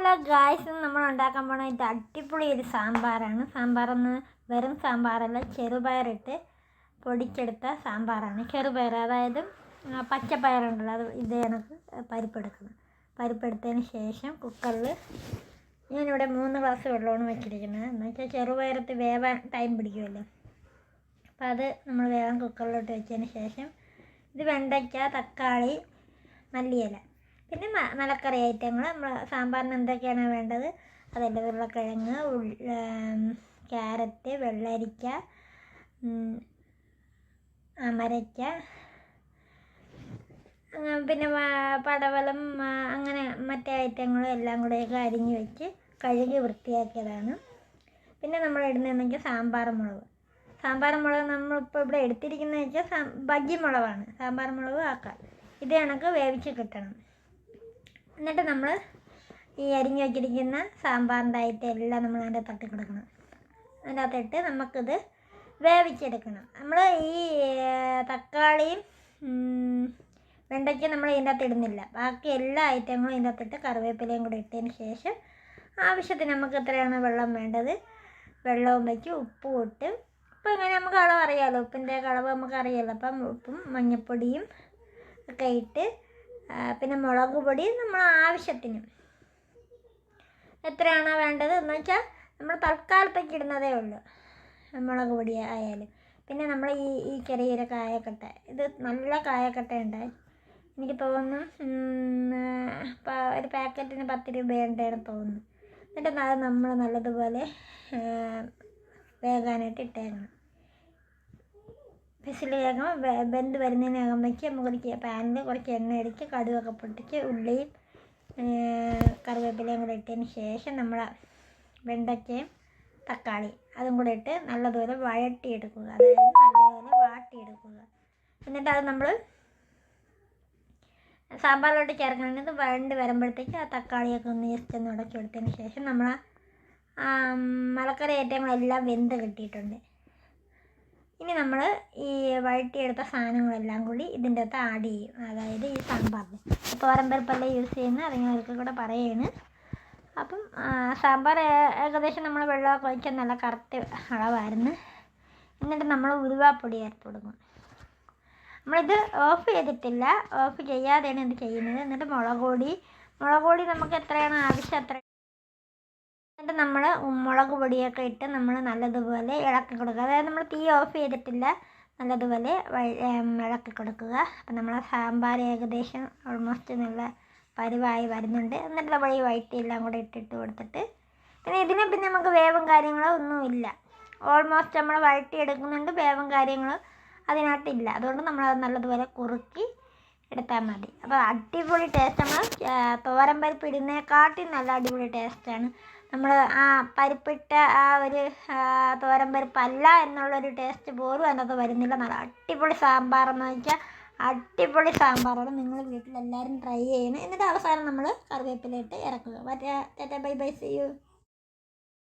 Hello guys നമ്മൾ ഉണ്ടാക്കാൻ പോണ ഇത് അടിപൊളി ഒരു സാമ്പാറാണ്. സാമ്പാറെന്ന് വെറും സാമ്പാറല്ല ചെറുപയറിട്ട് പൊടിച്ചെടുത്ത സാമ്പാറാണ്. ചെറുപയർ അതായത് പച്ചപ്പയറുണ്ടല്ലോ അത് ഇത് കണക്ക് പരിപ്പെടുക്കുന്നത്. പരിപ്പെടുത്തതിന് ശേഷം കുക്കറിൽ ഞാനിവിടെ മൂന്ന് ഗ്ലാസ് വെള്ളമാണ് വെച്ചിരിക്കുന്നത്. എന്ന് വെച്ചാൽ ചെറുപയറത്ത് വേവാൻ ടൈം പിടിക്കുമല്ലോ. അപ്പോൾ അത് നമ്മൾ വേഗം കുക്കറിലോട്ട് വെച്ചതിന് ശേഷം ഇത് വെണ്ടയ്ക്ക തക്കാളി മല്ലിയില. പിന്നെ മലക്കറി ഐറ്റങ്ങൾ നമ്മൾ സാമ്പാറിന് എന്തൊക്കെയാണ് വേണ്ടത്? അതെല്ലാം ഉരുളക്കിഴങ്ങ് ക്യാരറ്റ് വെള്ളരിക്ക അമരയ്ക്ക പിന്നെ പടവലം അങ്ങനെ മറ്റേ ഐറ്റങ്ങളും എല്ലാം കൂടെയൊക്കെ അരിഞ്ഞ് വെച്ച് കഴുകി വൃത്തിയാക്കിയതാണ്. പിന്നെ നമ്മൾ ഇടുന്നതെങ്കിൽ സാമ്പാർ മുളക്. സാമ്പാർ മുളക് നമ്മളിപ്പോൾ ഇവിടെ എടുത്തിരിക്കുന്നത് വെച്ചാൽ സാ ബജ്ജി മുളകാണ്. സാമ്പാർ മുളക് ആക്കാം. ഇത് കണക്ക് വേവിച്ച് കിട്ടണം. എന്നിട്ട് നമ്മൾ ഈ അരിഞ്ഞു വെച്ചിരിക്കുന്ന സാമ്പാറിന്റെ എല്ലാം നമ്മൾ അതിന്റെ തട്ടി കൊടുക്കണം അതിന്റെ അകത്തിട്ട് നമുക്കിത് വേവിച്ചെടുക്കണം. നമ്മൾ ഈ തക്കാളിയും വെണ്ടയ്ക്കും നമ്മൾ ഇതിന്റെ അകത്ത് ഇടുന്നില്ല. ബാക്കി എല്ലാ ഐറ്റങ്ങളും ഇതിന്റെ അകത്തിട്ട് കറിവേപ്പിലയും കൂടി ഇട്ടതിന് ശേഷം ആവശ്യത്തിന് നമുക്ക് എത്രയാണ് വെള്ളം വേണ്ടത്? വെള്ളവും വെച്ച് ഉപ്പും ഇട്ട് ഇപ്പോൾ ഇങ്ങനെ നമുക്ക് അളവ് അറിയാമല്ലോ ഉപ്പിന്റെ അളവ് നമുക്ക് അറിയാമല്ലോ അപ്പം ഉപ്പും മഞ്ഞൾപ്പൊടിയും ഒക്കെ ഇട്ട് പിന്നെ മുളക് പൊടി നമ്മൾ ആവശ്യത്തിന്. എത്രയാണോ വേണ്ടത് എന്ന് വെച്ചാൽ നമ്മൾ തൽക്കാലത്തേക്ക് ഇടുന്നതേ ഉള്ളൂ. മുളക് പൊടി ആയാലും. പിന്നെ നമ്മൾ ഈ ഈ ചെറിയൊരു കായക്കട്ട. ഇത് നല്ല കായക്കട്ട ഉണ്ട്. എനിക്ക് തോന്നുന്നു ഒരു പാക്കറ്റിന് പത്ത് രൂപയുണ്ടായിരുന്നു തോന്നുന്നു. എന്നിട്ട് നമ്മൾ നല്ലതുപോലെ വേകാനായിട്ട് ഇട്ടേക്കണം. വിസിൽ ബന്ധ വെ- വെന്ത് വരുന്നതിനകം വെച്ച് നമുക്ക് പാനിൽ കുറച്ച് എണ്ണ അടിച്ച് കടുകൊക്കെ പൊട്ടിച്ച് ഉള്ളിയും കറിവേപ്പിലയും കൂടെ ഇട്ടതിന് ശേഷം നമ്മൾ വെണ്ടയ്ക്കയും തക്കാളി അതും കൂടെ ഇട്ട് നല്ലതുപോലെ വഴട്ടിയെടുക്കുക അതായത് നല്ലതുപോലെ വാട്ടിയെടുക്കുക. എന്നിട്ട് അത് നമ്മൾ സാമ്പാറിലോട്ട് ചേർക്കണമെങ്കിൽ വഴണ്ട് വരുമ്പോഴത്തേക്ക് ആ തക്കാളിയൊക്കെ ഒന്ന് ജസ്റ്റ് ഒന്ന് ഉടച്ചു കൊടുത്തതിന് ശേഷം നമ്മൾ മലക്കറി ഐറ്റങ്ങളെല്ലാം വെന്ത് കിട്ടിയിട്ടുണ്ട്. ഇനി നമ്മൾ ഈ വഴറ്റിയെടുത്ത സാധനങ്ങളെല്ലാം കൂടി ഇതിന്റെ അകത്ത് ആഡ് ചെയ്യും. അതായത് ഈ സാമ്പാറിന് തോരമ്പരിപ്പല്ല യൂസ് ചെയ്യുന്ന അതിങ്ങൾക്ക് കൂടെ പറയാണ്. അപ്പം സാമ്പാർ ഏകദേശം നമ്മൾ വെള്ളമൊക്കെ ഒഴിച്ചാൽ നല്ല കറക്റ്റ് അളവായിരുന്നു. എന്നിട്ട് നമ്മൾ ഉരുവാപ്പൊടി ചേർത്ത് കൊടുക്കും. നമ്മളിത് ഓഫ് ചെയ്തിട്ടില്ല. ഓഫ് ചെയ്യാതെയാണ് ഇത് ചെയ്യുന്നത്. എന്നിട്ട് മുളക് പൊടി. മുളക് പൊടി നമുക്ക് എത്രയാണ് ആവശ്യം അത്ര എന്നിട്ട് നമ്മൾ മുളക് പൊടിയൊക്കെ ഇട്ട് നമ്മൾ നല്ലതുപോലെ ഇളക്കി കൊടുക്കുക. അതായത് നമ്മൾ തീ ഓഫ് ചെയ്തിട്ടില്ല നല്ലതുപോലെ ഇളക്കി കൊടുക്കുക. അപ്പം നമ്മൾ സാമ്പാർ ഏകദേശം ഓൾമോസ്റ്റ് നല്ല പരുവായി വരുന്നുണ്ട്. എന്നിട്ട് നമ്മൾ ഈ വൈറ്റ് എല്ലാം കൂടെ ഇട്ടിട്ട് കൊടുത്തിട്ട് പിന്നെ ഇതിനെ പിന്നെ നമുക്ക് വേവും കാര്യങ്ങളോ ഒന്നുമില്ല ഓൾമോസ്റ്റ് നമ്മൾ വഴറ്റി എടുക്കുന്നുണ്ട് വേവും കാര്യങ്ങളോ അതിനകത്തില്ല. അതുകൊണ്ട് നമ്മൾ അത് നല്ലതുപോലെ കുറുക്കി എടുത്താൽ മതി. അപ്പോൾ അടിപൊളി ടേസ്റ്റ് നമ്മൾ തോരൻ പരിപ്പ് ഇടുന്നേക്കാട്ടി നല്ല അടിപൊളി ടേസ്റ്റാണ് നമ്മൾ ആ പരിപ്പിട്ട ആ ഒരു തോരൻ പരിപ്പല്ല എന്നുള്ളൊരു ടേസ്റ്റ് പോലും അതിനകത്ത് വരുന്നില്ല. നല്ല അടിപൊളി സാമ്പാറെന്ന് വെച്ചാൽ അടിപൊളി സാമ്പാറാണ്. നിങ്ങൾ വീട്ടിലെല്ലാവരും ട്രൈ ചെയ്യണം. എന്നിട്ട് അവസാനം നമ്മൾ കറിവേപ്പിലയിട്ട് ഇറക്കുക. മറ്റേ ബൈ ബൈ സി യു